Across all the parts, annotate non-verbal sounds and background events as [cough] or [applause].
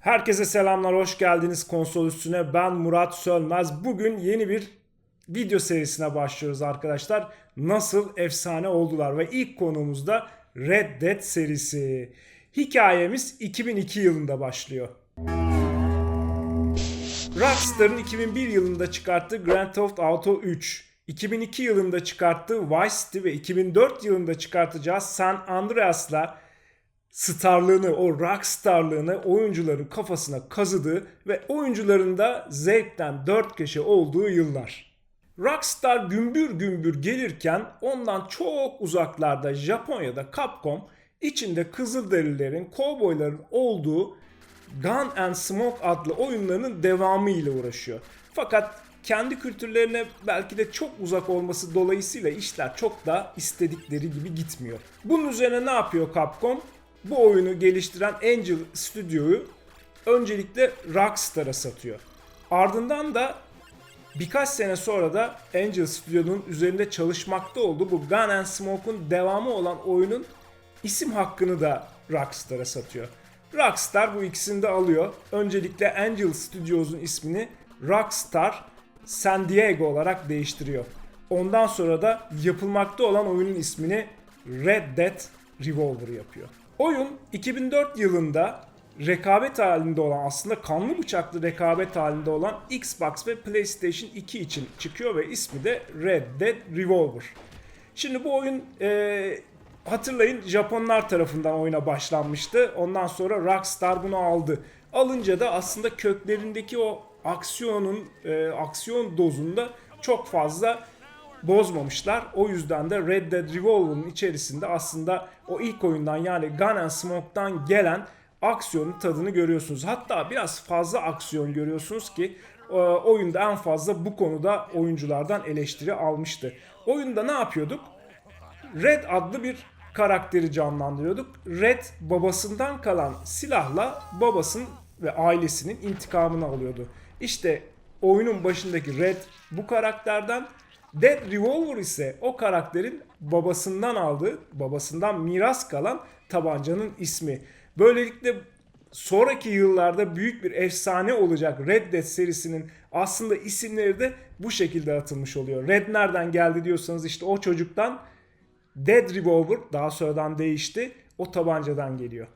Herkese selamlar, hoş geldiniz konsol üstüne. Ben Murat Sölmez. Bugün yeni bir video serisine başlıyoruz arkadaşlar. Nasıl efsane oldular ve ilk konuğumuz da Red Dead serisi. Hikayemiz 2002 yılında başlıyor. Rockstar'ın 2001 yılında çıkarttığı Grand Theft Auto 3, 2002 yılında çıkarttığı Vice City ve 2004 yılında çıkartacağı San Andreas'la starlığını, o rockstarlığını oyuncuların kafasına kazıdığı ve oyuncuların da zevkten dört köşe olduğu yıllar. Rockstar gümbür gümbür gelirken ondan çok uzaklarda Japonya'da Capcom içinde Kızılderililerin, kovboyların olduğu Gun and Smoke adlı oyunlarının devamı ile uğraşıyor. Fakat kendi kültürlerine belki de çok uzak olması dolayısıyla işler çok da istedikleri gibi gitmiyor. Bunun üzerine ne yapıyor Capcom? Bu oyunu geliştiren Angel Studio'yu öncelikle Rockstar'a satıyor. Ardından da birkaç sene sonra da Angel Studio'nun üzerinde çalışmakta olduğu bu Gun and Smoke'un devamı olan oyunun isim hakkını da Rockstar'a satıyor. Rockstar bu ikisini de alıyor. Öncelikle Angel Studios'un ismini Rockstar San Diego olarak değiştiriyor. Ondan sonra da yapılmakta olan oyunun ismini Red Dead Revolver yapıyor. Oyun 2004 yılında rekabet halinde olan aslında kanlı bıçaklı rekabet halinde olan Xbox ve PlayStation 2 için çıkıyor ve ismi de Red Dead Revolver. Şimdi bu oyun e, hatırlayın Japonlar tarafından oyuna başlanmıştı. Ondan sonra Rockstar bunu aldı. Alınca da aslında köklerindeki o aksiyonun e, aksiyon dozunda çok fazla bozmamışlar. O yüzden de Red Dead Revolver'ın içerisinde aslında o ilk oyundan yani Gun and Smoke'dan gelen aksiyonun tadını görüyorsunuz. Hatta biraz fazla aksiyon görüyorsunuz ki e, oyunda en fazla bu konuda oyunculardan eleştiri almıştı. Oyunda ne yapıyorduk? Red adlı bir karakteri canlandırıyorduk. Red babasından kalan silahla babasının ve ailesinin intikamını alıyordu. İşte oyunun başındaki Red bu karakterden Dead Revolver ise o karakterin babasından aldığı, babasından miras kalan tabancanın ismi. Böylelikle sonraki yıllarda büyük bir efsane olacak Red Dead serisinin aslında isimleri de bu şekilde atılmış oluyor. Red nereden geldi diyorsanız işte o çocuktan Dead Revolver daha sonradan değişti. O tabancadan geliyor.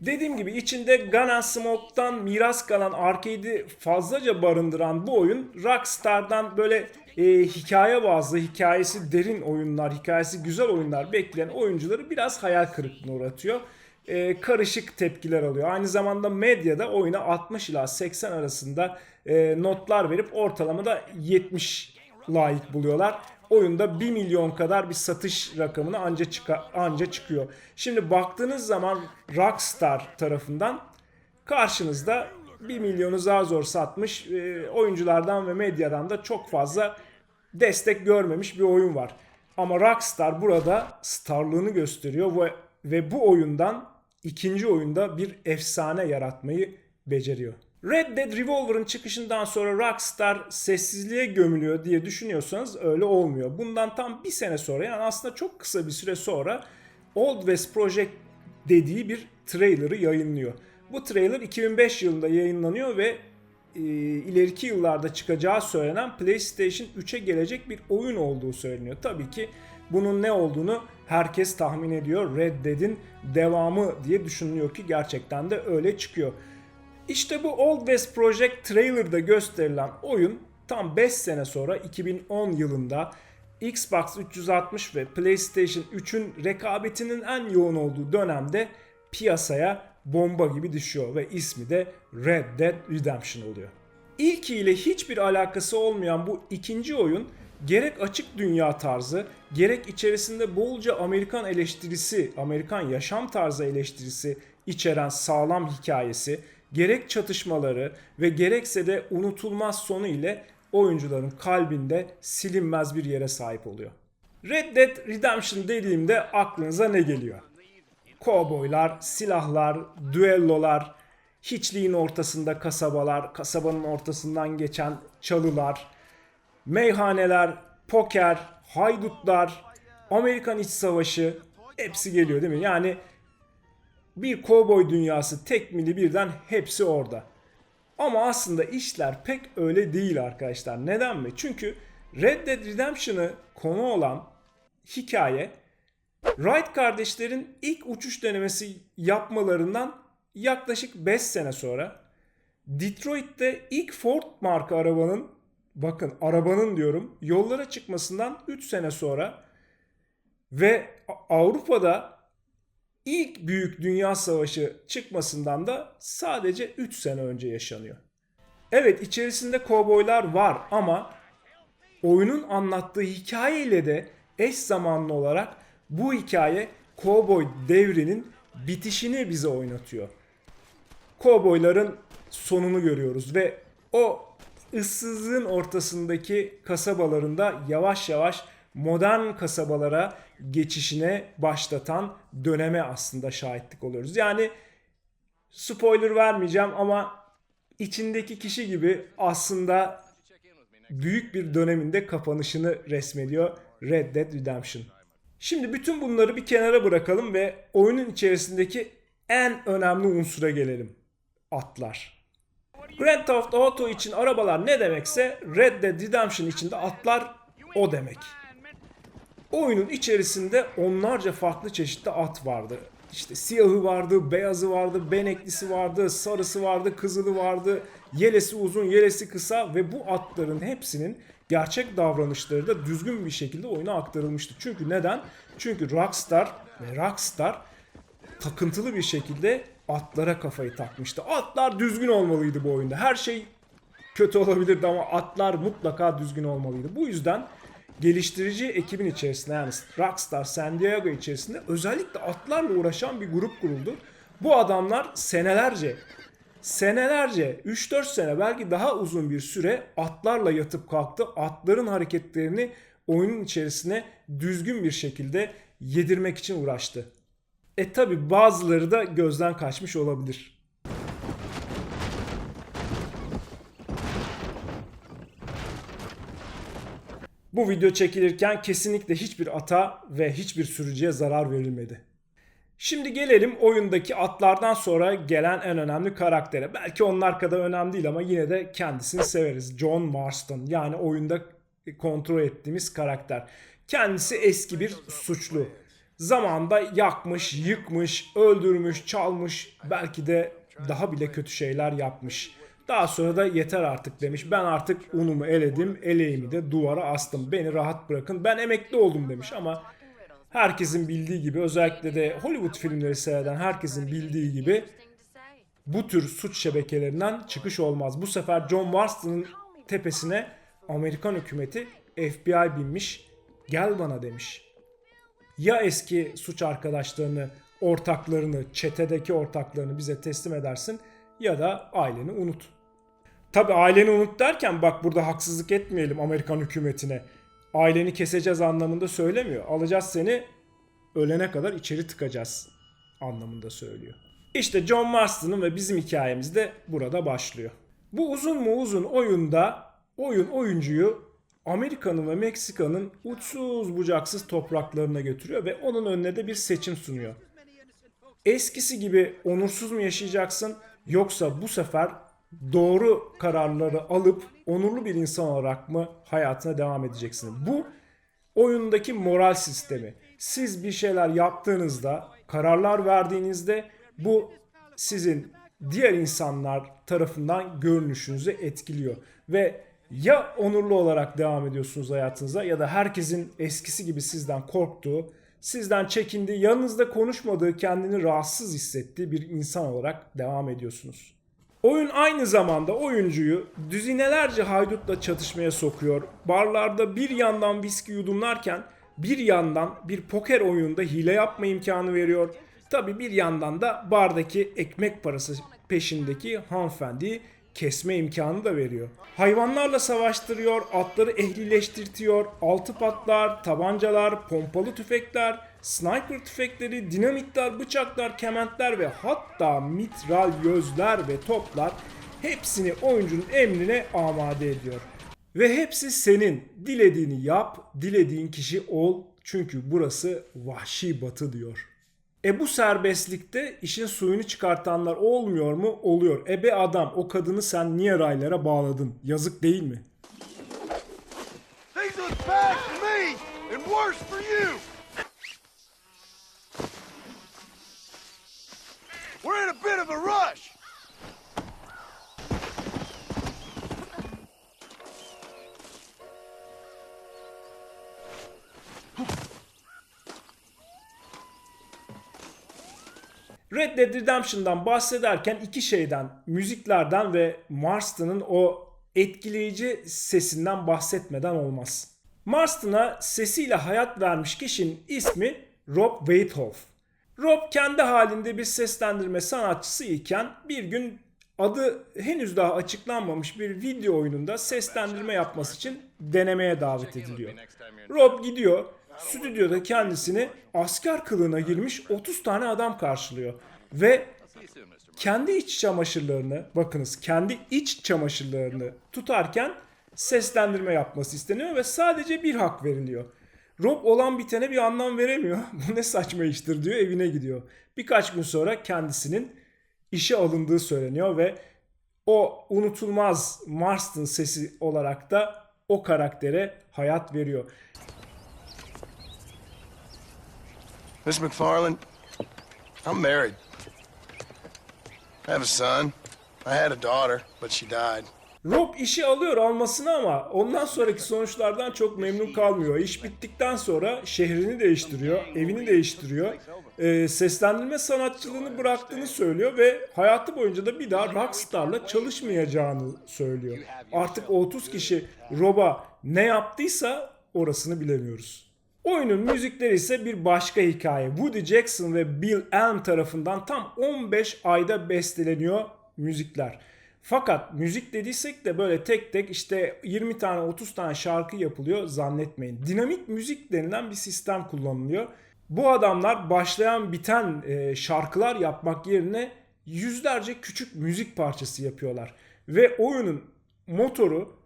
Dediğim gibi içinde Gun Smoke'dan miras kalan arcade'i fazlaca barındıran bu oyun Rockstar'dan böyle e, hikaye bazlı, hikayesi derin oyunlar, hikayesi güzel oyunlar bekleyen oyuncuları biraz hayal kırıklığına uğratıyor. E, karışık tepkiler alıyor. Aynı zamanda medyada oyuna 60 ila 80 arasında e, notlar verip ortalamada 70 layık buluyorlar oyunda 1 milyon kadar bir satış rakamına anca, çıka, anca çıkıyor. Şimdi baktığınız zaman Rockstar tarafından karşınızda 1 milyonu zar zor satmış e, oyunculardan ve medyadan da çok fazla destek görmemiş bir oyun var. Ama Rockstar burada starlığını gösteriyor ve, ve bu oyundan ikinci oyunda bir efsane yaratmayı beceriyor. Red Dead Revolver'ın çıkışından sonra Rockstar sessizliğe gömülüyor diye düşünüyorsanız öyle olmuyor. Bundan tam bir sene sonra yani aslında çok kısa bir süre sonra Old West Project dediği bir trailer'ı yayınlıyor. Bu trailer 2005 yılında yayınlanıyor ve e, ileriki yıllarda çıkacağı söylenen PlayStation 3'e gelecek bir oyun olduğu söyleniyor. Tabii ki bunun ne olduğunu herkes tahmin ediyor. Red Dead'in devamı diye düşünülüyor ki gerçekten de öyle çıkıyor. İşte bu Old West Project trailer'da gösterilen oyun tam 5 sene sonra 2010 yılında Xbox 360 ve PlayStation 3'ün rekabetinin en yoğun olduğu dönemde piyasaya bomba gibi düşüyor ve ismi de Red Dead Redemption oluyor. İlkiyle hiçbir alakası olmayan bu ikinci oyun gerek açık dünya tarzı, gerek içerisinde bolca Amerikan eleştirisi, Amerikan yaşam tarzı eleştirisi içeren sağlam hikayesi, gerek çatışmaları ve gerekse de unutulmaz sonu ile oyuncuların kalbinde silinmez bir yere sahip oluyor. Red Dead Redemption dediğimde aklınıza ne geliyor? Kovboylar, silahlar, düellolar, hiçliğin ortasında kasabalar, kasabanın ortasından geçen çalılar, meyhaneler, poker, haydutlar, Amerikan İç Savaşı, hepsi geliyor değil mi? Yani bir kovboy dünyası tekmili birden hepsi orada. Ama aslında işler pek öyle değil arkadaşlar. Neden mi? Çünkü Red Dead Redemption'ı konu olan hikaye Wright kardeşlerin ilk uçuş denemesi yapmalarından yaklaşık 5 sene sonra Detroit'te ilk Ford marka arabanın bakın arabanın diyorum yollara çıkmasından 3 sene sonra ve Avrupa'da ilk büyük dünya savaşı çıkmasından da sadece 3 sene önce yaşanıyor. Evet içerisinde kovboylar var ama oyunun anlattığı hikayeyle de eş zamanlı olarak bu hikaye kovboy devrinin bitişini bize oynatıyor. Kovboyların sonunu görüyoruz ve o ıssızlığın ortasındaki kasabalarında yavaş yavaş modern kasabalara geçişine başlatan döneme aslında şahitlik oluyoruz. Yani spoiler vermeyeceğim ama içindeki kişi gibi aslında büyük bir döneminde kapanışını resmediyor Red Dead Redemption. Şimdi bütün bunları bir kenara bırakalım ve oyunun içerisindeki en önemli unsura gelelim. Atlar. Grand Theft Auto için arabalar ne demekse Red Dead Redemption için de atlar o demek. Oyunun içerisinde onlarca farklı çeşitli at vardı. İşte siyahı vardı, beyazı vardı, beneklisi vardı, sarısı vardı, kızılı vardı, yelesi uzun, yelesi kısa ve bu atların hepsinin gerçek davranışları da düzgün bir şekilde oyuna aktarılmıştı. Çünkü neden? Çünkü Rockstar ve Rockstar takıntılı bir şekilde atlara kafayı takmıştı. Atlar düzgün olmalıydı bu oyunda. Her şey kötü olabilirdi ama atlar mutlaka düzgün olmalıydı. Bu yüzden geliştirici ekibin içerisinde yani Rockstar San Diego içerisinde özellikle atlarla uğraşan bir grup kuruldu. Bu adamlar senelerce senelerce 3-4 sene belki daha uzun bir süre atlarla yatıp kalktı. Atların hareketlerini oyunun içerisine düzgün bir şekilde yedirmek için uğraştı. E tabi bazıları da gözden kaçmış olabilir. Bu video çekilirken kesinlikle hiçbir ata ve hiçbir sürücüye zarar verilmedi. Şimdi gelelim oyundaki atlardan sonra gelen en önemli karaktere. Belki onlar kadar önemli değil ama yine de kendisini severiz. John Marston yani oyunda kontrol ettiğimiz karakter. Kendisi eski bir suçlu. Zamanında yakmış, yıkmış, öldürmüş, çalmış, belki de daha bile kötü şeyler yapmış. Daha sonra da yeter artık demiş. Ben artık unumu eledim, eleğimi de duvara astım. Beni rahat bırakın. Ben emekli oldum demiş ama herkesin bildiği gibi özellikle de Hollywood filmleri seyreden herkesin bildiği gibi bu tür suç şebekelerinden çıkış olmaz. Bu sefer John Marston'ın tepesine Amerikan hükümeti FBI binmiş. Gel bana demiş. Ya eski suç arkadaşlarını, ortaklarını, çetedeki ortaklarını bize teslim edersin ya da aileni unut. Tabi aileni unut derken bak burada haksızlık etmeyelim Amerikan hükümetine. Aileni keseceğiz anlamında söylemiyor. Alacağız seni ölene kadar içeri tıkacağız anlamında söylüyor. İşte John Marston'ın ve bizim hikayemiz de burada başlıyor. Bu uzun mu uzun oyunda oyun oyuncuyu Amerika'nın ve Meksika'nın uçsuz bucaksız topraklarına götürüyor ve onun önüne de bir seçim sunuyor. Eskisi gibi onursuz mu yaşayacaksın yoksa bu sefer doğru kararları alıp onurlu bir insan olarak mı hayatına devam edeceksin? Bu oyundaki moral sistemi. Siz bir şeyler yaptığınızda, kararlar verdiğinizde bu sizin diğer insanlar tarafından görünüşünüzü etkiliyor ve ya onurlu olarak devam ediyorsunuz hayatınıza ya da herkesin eskisi gibi sizden korktuğu, sizden çekindiği, yanınızda konuşmadığı, kendini rahatsız hissettiği bir insan olarak devam ediyorsunuz. Oyun aynı zamanda oyuncuyu düzinelerce haydutla çatışmaya sokuyor. Barlarda bir yandan viski yudumlarken bir yandan bir poker oyununda hile yapma imkanı veriyor. Tabi bir yandan da bardaki ekmek parası peşindeki hanımefendiyi kesme imkanı da veriyor. Hayvanlarla savaştırıyor, atları ehlileştirtiyor, altı patlar, tabancalar, pompalı tüfekler, sniper tüfekleri, dinamitler, bıçaklar, kementler ve hatta mitral gözler ve toplar hepsini oyuncunun emrine amade ediyor. Ve hepsi senin. Dilediğini yap, dilediğin kişi ol, Çünkü burası vahşi batı diyor. E bu serbestlikte işin suyunu çıkartanlar olmuyor mu? Oluyor. E be adam o kadını sen niye raylara bağladın? Yazık değil mi? Things look bad for me and worse for you. We're in a bit of a rush. Red Dead Redemption'dan bahsederken iki şeyden, müziklerden ve Marston'ın o etkileyici sesinden bahsetmeden olmaz. Marston'a sesiyle hayat vermiş kişinin ismi Rob Waithoff. Rob kendi halinde bir seslendirme sanatçısı iken bir gün adı henüz daha açıklanmamış bir video oyununda seslendirme yapması için denemeye davet ediliyor. Rob gidiyor, stüdyoda kendisini asker kılığına girmiş 30 tane adam karşılıyor. Ve kendi iç çamaşırlarını, bakınız kendi iç çamaşırlarını tutarken seslendirme yapması isteniyor ve sadece bir hak veriliyor. Rob olan bitene bir anlam veremiyor. [laughs] Bu ne saçma iştir diyor evine gidiyor. Birkaç gün sonra kendisinin işe alındığı söyleniyor ve o unutulmaz Marston sesi olarak da o karaktere hayat veriyor. Miss McFarland, I'm married. I have a son. I had a daughter, but she died. Rob işi alıyor almasını ama ondan sonraki sonuçlardan çok memnun kalmıyor. İş bittikten sonra şehrini değiştiriyor, evini değiştiriyor. Ee, seslendirme sanatçılığını bıraktığını söylüyor ve hayatı boyunca da bir daha Rockstar'la çalışmayacağını söylüyor. Artık o 30 kişi Rob'a ne yaptıysa orasını bilemiyoruz. Oyunun müzikleri ise bir başka hikaye. Woody Jackson ve Bill Elm tarafından tam 15 ayda besteleniyor müzikler. Fakat müzik dediysek de böyle tek tek işte 20 tane 30 tane şarkı yapılıyor zannetmeyin. Dinamik müzik denilen bir sistem kullanılıyor. Bu adamlar başlayan biten e, şarkılar yapmak yerine yüzlerce küçük müzik parçası yapıyorlar. Ve oyunun motoru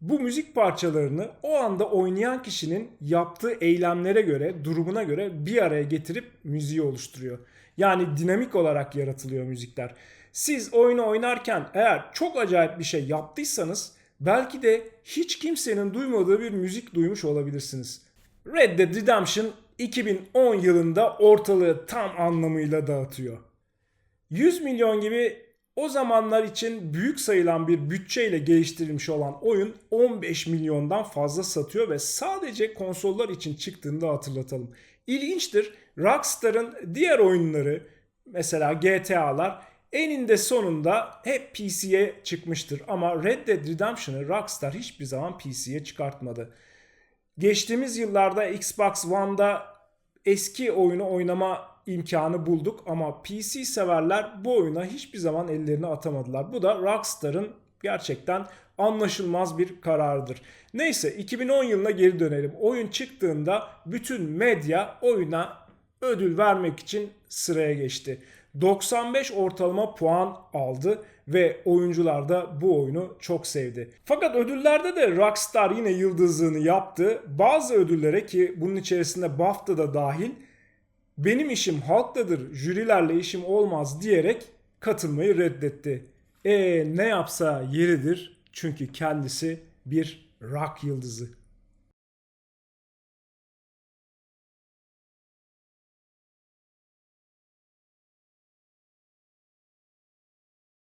bu müzik parçalarını o anda oynayan kişinin yaptığı eylemlere göre, durumuna göre bir araya getirip müziği oluşturuyor. Yani dinamik olarak yaratılıyor müzikler. Siz oyunu oynarken eğer çok acayip bir şey yaptıysanız belki de hiç kimsenin duymadığı bir müzik duymuş olabilirsiniz. Red Dead Redemption 2010 yılında ortalığı tam anlamıyla dağıtıyor. 100 milyon gibi o zamanlar için büyük sayılan bir bütçeyle geliştirilmiş olan oyun 15 milyondan fazla satıyor ve sadece konsollar için çıktığını da hatırlatalım. İlginçtir Rockstar'ın diğer oyunları mesela GTA'lar eninde sonunda hep PC'ye çıkmıştır. Ama Red Dead Redemption'ı Rockstar hiçbir zaman PC'ye çıkartmadı. Geçtiğimiz yıllarda Xbox One'da eski oyunu oynama imkanı bulduk ama PC severler bu oyuna hiçbir zaman ellerini atamadılar. Bu da Rockstar'ın gerçekten anlaşılmaz bir kararıdır. Neyse 2010 yılına geri dönelim. Oyun çıktığında bütün medya oyuna ödül vermek için sıraya geçti. 95 ortalama puan aldı ve oyuncular da bu oyunu çok sevdi. Fakat ödüllerde de Rockstar yine yıldızlığını yaptı. Bazı ödüllere ki bunun içerisinde BAFTA da dahil benim işim halktadır, jürilerle işim olmaz diyerek katılmayı reddetti. E ne yapsa yeridir çünkü kendisi bir rock yıldızı.